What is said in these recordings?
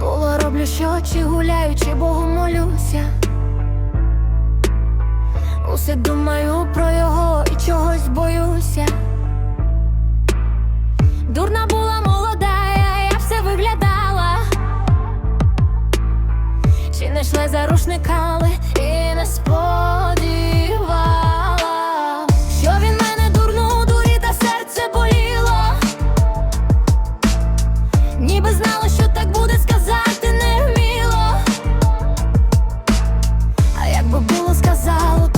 Було роблю, що очі гуляючи, Богу молюся. Усе думаю про його і чогось боюся. Дурна була молода, я все виглядала. Чи не йшли за рушниками і не сподівала, Pelos casalos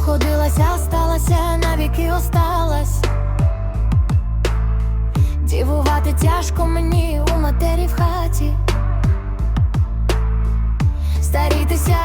Походилася, сталася, навіки осталась. Дівувати тяжко мені у матері в хаті, старітися.